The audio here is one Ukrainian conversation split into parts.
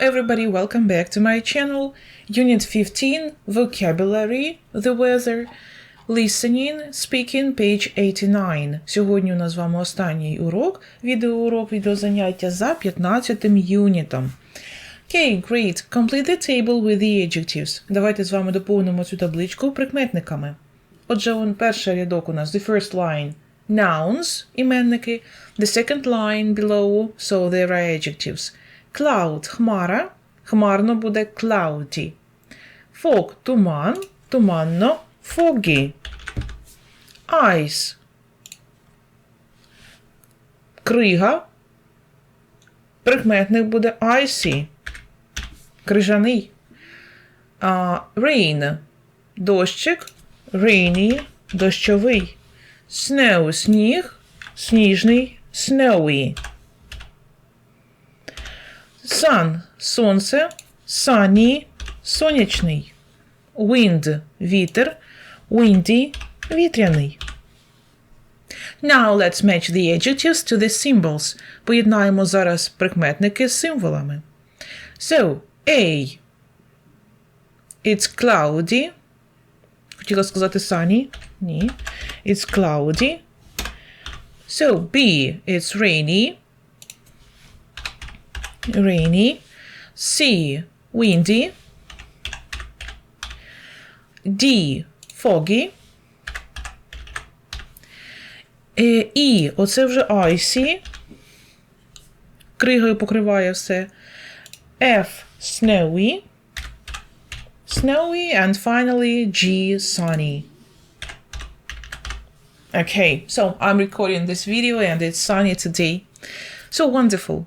everybody, welcome back to my channel. Unit 15, Vocabulary, the weather, listening, speaking, page 89. Сьогодні у нас з вами останній урок, відеоурок, відеозаняття за 15 юнітом. Okay, great. Complete the table with the adjectives. Давайте з вами доповнимо цю табличку прикметниками. Отже, он, перший рядок у нас, the first line, nouns, іменники, the second line below, so there are adjectives. Cloud – хмара, хмарно буде cloudy. Fog – туман, туманно foggy. Ice – крига, прикметник буде icy, крижаний. А, rain – дощик, rainy – дощовий. Snow – сніг, сніжний, snowy. Sun – сонце, sunny – сонячний. Wind – вітер, windy – вітряний. Now let's match the adjectives to the symbols. Поєднаємо зараз прикметники з символами. So, A. It's cloudy. Хотіла сказати sunny. Ні. It's cloudy. So, B. It's rainy. Rainy. C. Windy. D. Foggy. Е, І, оце вже icy. Кригою покриває все. F. Snowy. Snowy. And finally, G. Sunny. Okay, so I'm recording this video and it's sunny today. So wonderful.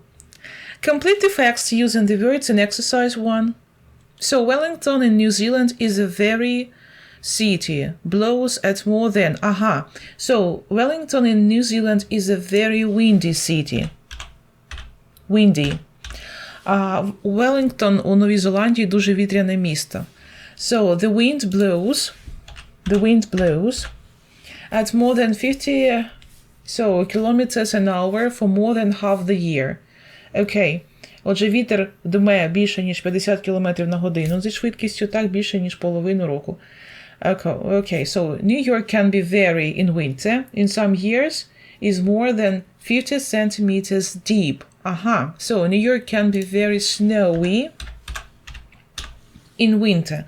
Complete the facts using the words in exercise 1. So Wellington in New Zealand is a very city, blows at more than. Aha. So Wellington in New Zealand is a very windy city. Windy. А Wellington у Новій Зеландії дуже вітряне місто. So the wind blows. The wind blows at more than 50 so, kilometers an hour for more than half the year. Окей. Отже, вітер дме більше, ніж 50 км на годину зі швидкістю, так більше, ніж половину року. Okay, so New York can be very in winter. In some years is more than 50 centimeters deep. Aha, so New York can be very snowy in winter.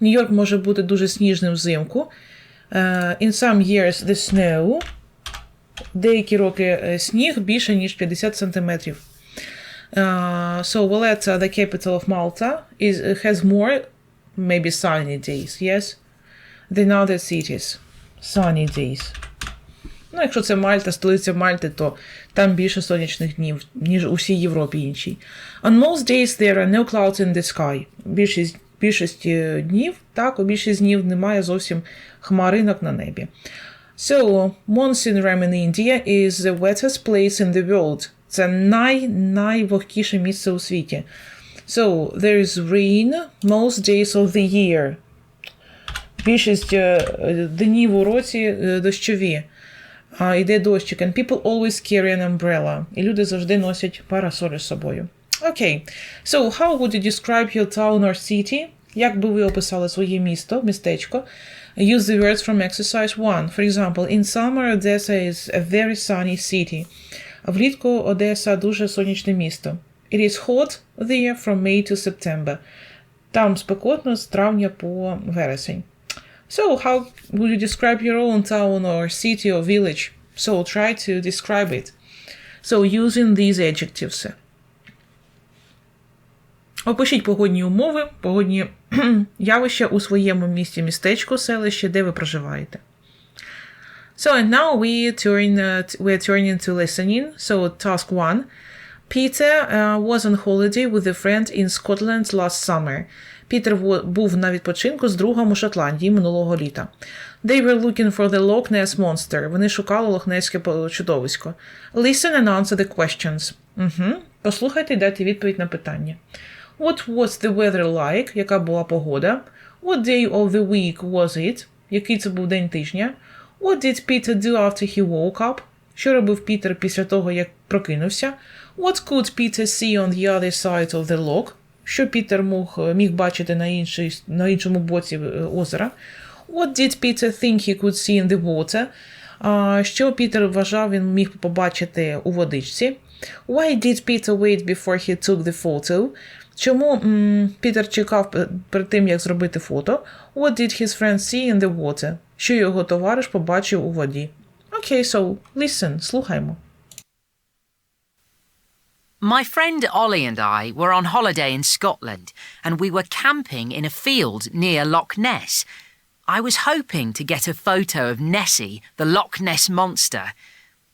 Нью-Йорк може бути дуже сніжним взимку. Uh, in some years the snow. Деякі роки сніг більше, ніж 50 сантиметрів. Uh, so Valletta, the capital of Malta, is has more maybe sunny days, yes, than other cities. Sunny days. Ну, якщо це Мальта, столиця Мальти, то там більше сонячних днів, ніж у всій Європі іншій. On most days there are no clouds in the sky. Більшість більшості днів, так, у більшість днів немає зовсім хмаринок на небі. So, Monsoon Ram in India is the wettest place in the world. Це най найвогкіше місце у світі. So, there is rain most days of the year. Більшість днів у році дощові. Йде дощик. And people always carry an umbrella. І люди завжди носять парасолі з собою. Окей. Okay. So, how would you describe your town or city? Як би ви описали своє місто, містечко? Use the words from exercise 1. For example, in summer, Odessa is a very sunny city. Влітку Одеса дуже сонячне місто. It is hot there from May to September. Там спекотно з травня по вересень. So, how would you describe your own town or city or village? So, try to describe it. So, using these adjectives. Опишіть погодні умови, погодні явища у своєму місті, містечку, селище, де ви проживаєте. So, and now we turn, uh, we're turning to listening. So, task one. Peter uh, was on holiday with a friend in Scotland last summer. Пітер був на відпочинку з другом у Шотландії минулого літа. They were looking for the Loch Ness Monster. Вони шукали лохнеське чудовисько. Listen and answer the questions. Угу. Послухайте і дайте відповідь на питання. What was the weather like? Яка була погода? What day of the week was it? Який це був день тижня? What did Peter do after he woke up? Що робив Пітер після того, як прокинувся? What could Peter see on the other side of the lock? що Пітер мог, міг бачити на, іншій, на іншому боці е, озера. What did Peter think he could see in the water? А, що Пітер вважав, він міг побачити у водичці. Why did Peter wait before he took the photo? Чому м, Пітер чекав пе- перед тим, як зробити фото? What did his friend see in the water? Що його товариш побачив у воді? Окей, so listen, слухаймо. My friend Ollie and I were on holiday in Scotland and we were camping in a field near Loch Ness. I was hoping to get a photo of Nessie, the Loch Ness monster.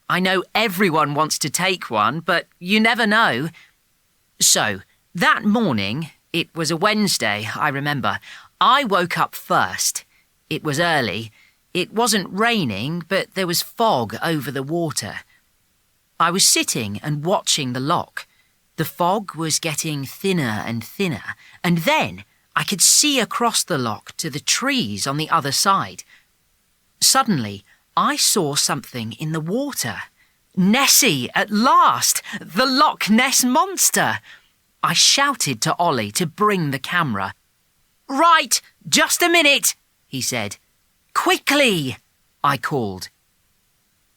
I know everyone wants to take one, but you never know. So, that morning, it was a Wednesday, I remember, I woke up first. It was early. It wasn't raining, but there was fog over the water. I was sitting and watching the loch. The fog was getting thinner and thinner, and then I could see across the loch to the trees on the other side. Suddenly, I saw something in the water. Nessie, at last! The Loch Ness monster! I shouted to Ollie to bring the camera. Right, just a minute, he said. Quickly, I called.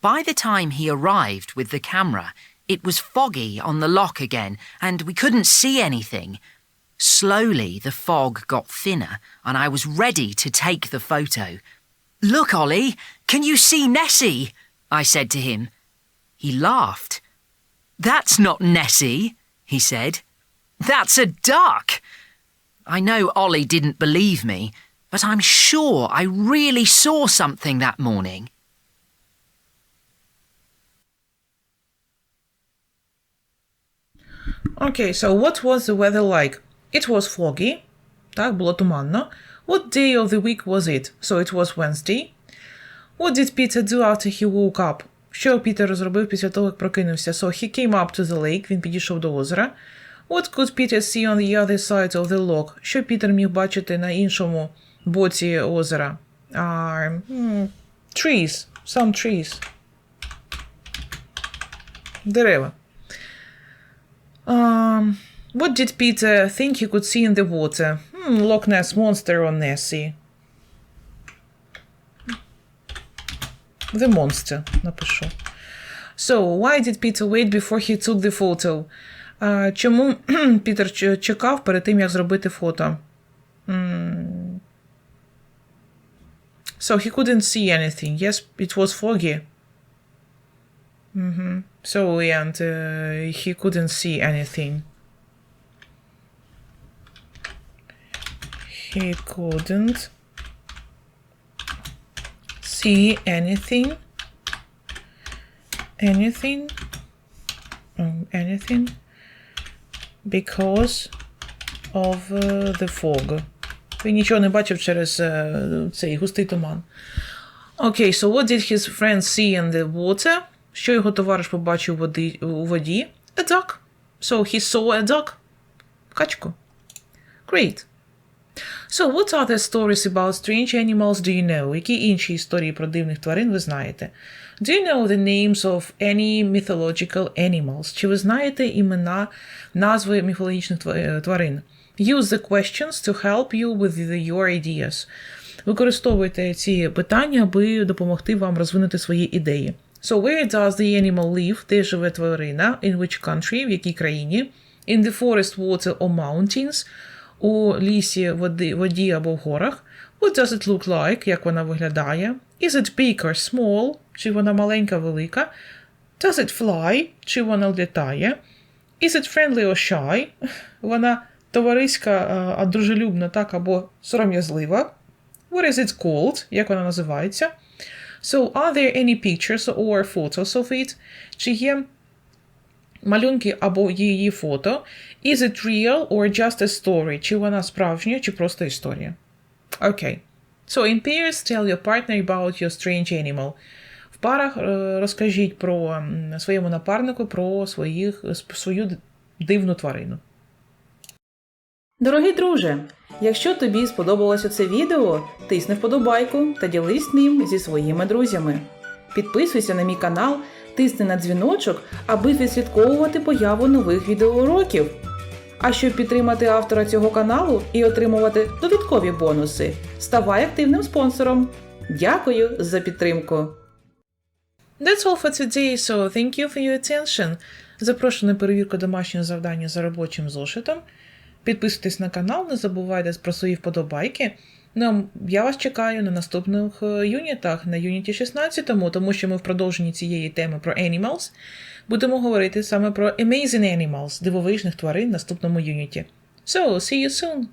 By the time he arrived with the camera, it was foggy on the lock again, and we couldn't see anything. Slowly, the fog got thinner, and I was ready to take the photo. Look, Ollie, can you see Nessie? I said to him. He laughed. That's not Nessie, he said. That's a duck. I know Ollie didn't believe me, but I'm sure I really saw something that morning. Okay, so what was the weather like? It was foggy. Так, було туманно. What day of the week was it? So it was Wednesday. What did Peter do after he woke up? Що Пітер зробив після того, як прокинувся? So he came up to the lake, він підійшов до озера. What could Peter see on the other side of the loch? Що Пітер міг бачити на іншому боці озера? Uh, hmm, trees. Some trees. Дерева. Um, what did Peter think he could see in the water? Hmm, Loch Ness monster or Nessie? The monster, напишу. So, why did Peter wait before he took the photo? А, чому Пітер ч- чекав перед тим, як зробити фото? М. So he couldn't see anything. Yes, it was foggy. Mhm. So, and uh, he couldn't see anything. He couldn't see anything. Anything. Um, anything. Because of uh, the fog. Він нічого не бачив через е, цей густий туман. Окей, so what did his friend see in the water? Що його товариш побачив у води, у воді? A duck. So he saw a duck. Качку. Great. So, what other stories about strange animals do you know? Які інші історії про дивних тварин ви знаєте? Do you know the names of any mythological animals? Чи ви знаєте імена, назви міфологічних тва- е, тварин? Use the questions to help you with your ideas. Використовуйте ці питання, аби допомогти вам розвинути свої ідеї. So, where does the animal live? Де живе тварина? In which country? В якій країні? In the forest, water or mountains? У лісі, води, воді або в горах. What does it look like? Як вона виглядає? Is it big or small? Чи вона маленька, велика? Does it fly? Чи вона літає? Is it friendly or shy? Вона товариська, а, а дружелюбна, так, або сором'язлива. What is it called? Як вона називається? So, are there any pictures or photos of it? Чи є малюнки або її фото? Is it real or just a story? Чи вона справжня, чи просто історія? Окей. So, in pairs, tell your partner about your strange animal. В парах е, розкажіть про своєму напарнику про своїх, свою дивну тварину. Дорогий друже, якщо тобі сподобалося це відео, тисни вподобайку та ділись ним зі своїми друзями. Підписуйся на мій канал, тисни на дзвіночок, аби відслідковувати появу нових відеоуроків. А щоб підтримати автора цього каналу і отримувати додаткові бонуси, ставай активним спонсором. Дякую за підтримку. That's all for today, so thank you for your attention. Запрошую на перевірку домашнього завдання за робочим зошитом. Підписуйтесь на канал, не забувайте про свої вподобайки. А я вас чекаю на наступних е, юнітах, на юніті 16, тому що ми в продовженні цієї теми про animals будемо говорити саме про amazing animals, дивовижних тварин в наступному юніті. So, see you soon!